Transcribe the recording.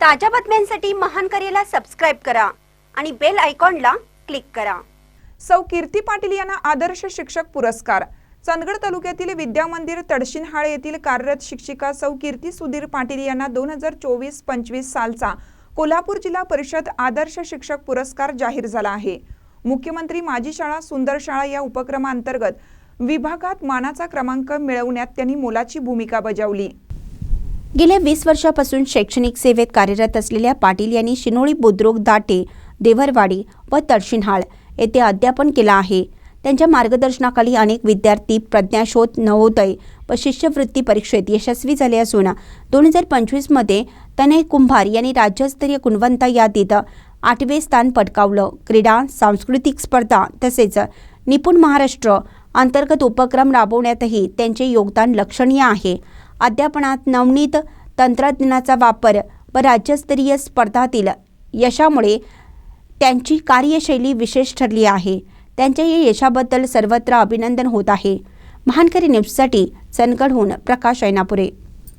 ताज्या बातम्यांसाठी महान करेला सबस्क्राईब करा आणि बेल आयकॉनला क्लिक करा. सौ कीर्ती पाटील यांना आदर्श शिक्षक पुरस्कार. चंदगड तालुक्यातील विद्यामंदिर तडशिनहाळ येथील कार्यरत शिक्षिका सौ कीर्ती सुधीर पाटील यांना दोन हजार चोवीस पंचवीस सालचा कोल्हापूर जिल्हा परिषद आदर्श शिक्षक पुरस्कार जाहीर झाला आहे. मुख्यमंत्री माजी शाळा सुंदर शाळा या उपक्रमांतर्गत विभागात मानाचा क्रमांक मिळवण्यात त्यांनी मोलाची भूमिका बजावली. गेल्या वीस वर्षापासून शैक्षणिक सेवेत कार्यरत असलेल्या पाटील यांनी शिनोळी बुद्रुक दाटे देवरवाडी व तडशिनहाळ येथे अध्यापन केलं आहे. त्यांच्या मार्गदर्शनाखाली अनेक विद्यार्थी प्रज्ञाशोध नवोदय व शिष्यवृत्ती परीक्षेत यशस्वी झाले असून दोन हजार पंचवीसमध्ये तनय कुंभार यांनी राज्यस्तरीय गुणवंता यादीत आठवे स्थान पटकावलं. क्रीडा सांस्कृतिक स्पर्धा तसेच निपुण महाराष्ट्र अंतर्गत उपक्रम राबवण्यातही त्यांचे योगदान लक्षणीय आहे. अध्यापनात नवनीत तंत्रज्ञानाचा वापर व राज्यस्तरीय स्पर्धातील यशामुळे त्यांची कार्यशैली विशेष ठरली आहे. त्यांच्या या यशाबद्दल सर्वत्र अभिनंदन होत आहे. महानकरी न्यूजसाठी चंदगडहून प्रकाश ऐनापुरे.